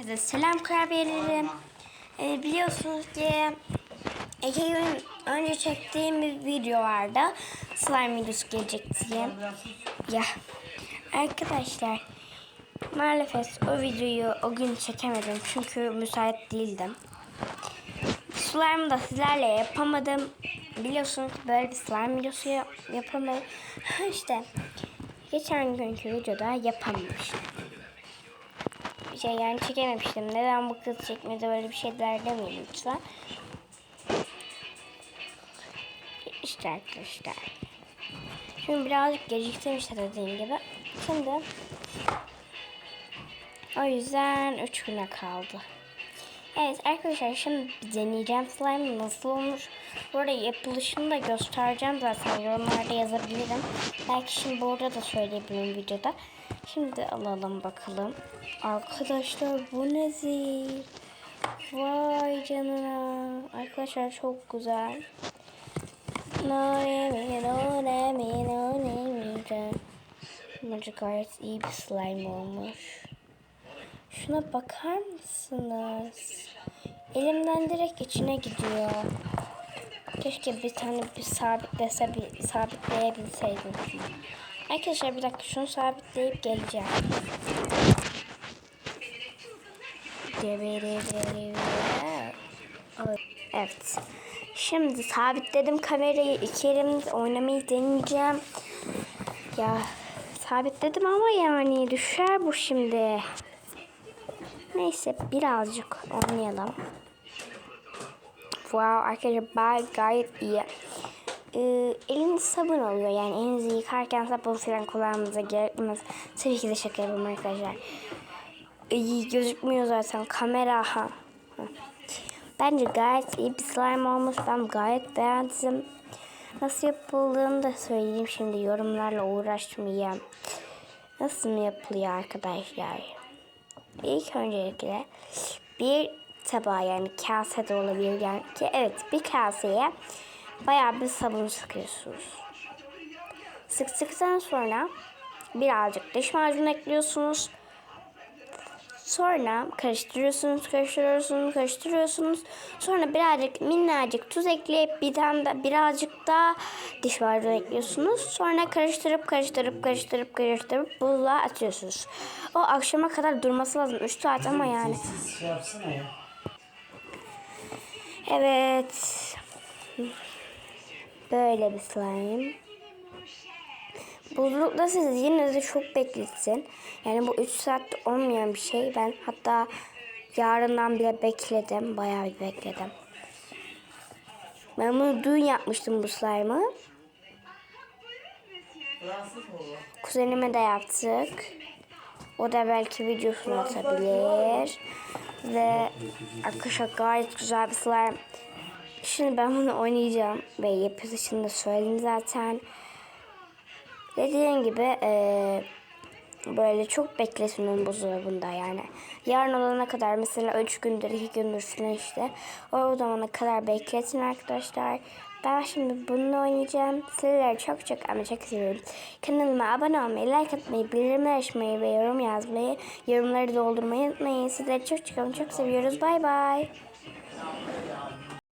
Herkese selam kurabiyelerim. Ee, biliyorsunuz ki iki gün önce çektiğim bir video vardı. Slime videosu gelecek diye. Ya arkadaşlar maalesef o videoyu o gün çekemedim çünkü müsait değildim. Slime'ı da sizlerle yapamadım. Biliyorsunuz böyle bir slime videosu yap- yapamadım. işte geçen günkü videoda yapamamıştım şey yani çekememiştim. Neden bu kız çekmedi böyle bir şeyler demeyin lütfen. İşte arkadaşlar. Şimdi birazcık geciktim işte dediğim gibi. Şimdi o yüzden 3 güne kaldı. Evet arkadaşlar şimdi deneyeceğim slime nasıl olmuş. Bu arada yapılışını da göstereceğim zaten yorumlarda yazabilirim. Belki şimdi burada da söyleyebilirim videoda. Şimdi alalım bakalım. Arkadaşlar bu nedir? Vay canına. Arkadaşlar çok güzel. No name, no name, no name. Bence gayet iyi bir slime olmuş. Şuna bakar mısınız? Elimden direkt içine gidiyor. Keşke bir tane bir sabitlese bir sabitleyebilseydim. Arkadaşlar bir dakika şunu sabitleyip geleceğim. Evet. Şimdi sabitledim kamerayı. iki elimle oynamayı deneyeceğim. Ya sabitledim ama yani düşer bu şimdi. Neyse birazcık oynayalım. Wow arkadaşlar bay gayet iyi. Ee, eliniz sabun oluyor yani elinizi yıkarken sabun falan kullanmanıza gerekmez. Tabii ki de şaka yapıyorum arkadaşlar. İyi gözükmüyor zaten kamera ha. Bence gayet iyi bir slime olmuş. Ben gayet beğendim. Nasıl yapıldığını da söyleyeyim şimdi yorumlarla uğraşmayayım. Nasıl mı yapılıyor arkadaşlar? İlk öncelikle bir tabağa yani kase de olabilir yani ki evet bir kaseye bayağı bir sabun sıkıyorsunuz. Sıktıktan sonra birazcık diş macunu ekliyorsunuz. Sonra karıştırıyorsunuz, karıştırıyorsunuz, karıştırıyorsunuz. Sonra birazcık minnacık tuz ekleyip bir tane de birazcık da diş macunu ekliyorsunuz. Sonra karıştırıp karıştırıp karıştırıp karıştırıp buzluğa atıyorsunuz. O akşama kadar durması lazım. 3 saat ama yani. Şey yapsana ya. Evet. Böyle bir slime. Buzlukta siz yine de çok bekletsin. Yani bu 3 saatte olmayan bir şey. Ben hatta yarından bile bekledim. Bayağı bir bekledim. Ben bunu dün yapmıştım bu slime'ı. Kuzenime de yaptık. O da belki videosunu atabilir. Ve arkadaşlar gayet güzel bir slime. Şimdi ben bunu oynayacağım. Ve yapılışını da söyledim zaten. Dediğim gibi eee, böyle çok beklesin onun buzdolabında yani. Yarın olana kadar mesela 3 gündür 2 gündür falan işte. O zamana kadar bekletin arkadaşlar. Ben şimdi bununla oynayacağım. Sizleri çok çok ama çok seviyorum. Kanalıma abone olmayı, like atmayı, bildirimler açmayı ve yorum yazmayı, yorumları doldurmayı unutmayın. Sizleri çok çok ama çok seviyoruz. Bay bay.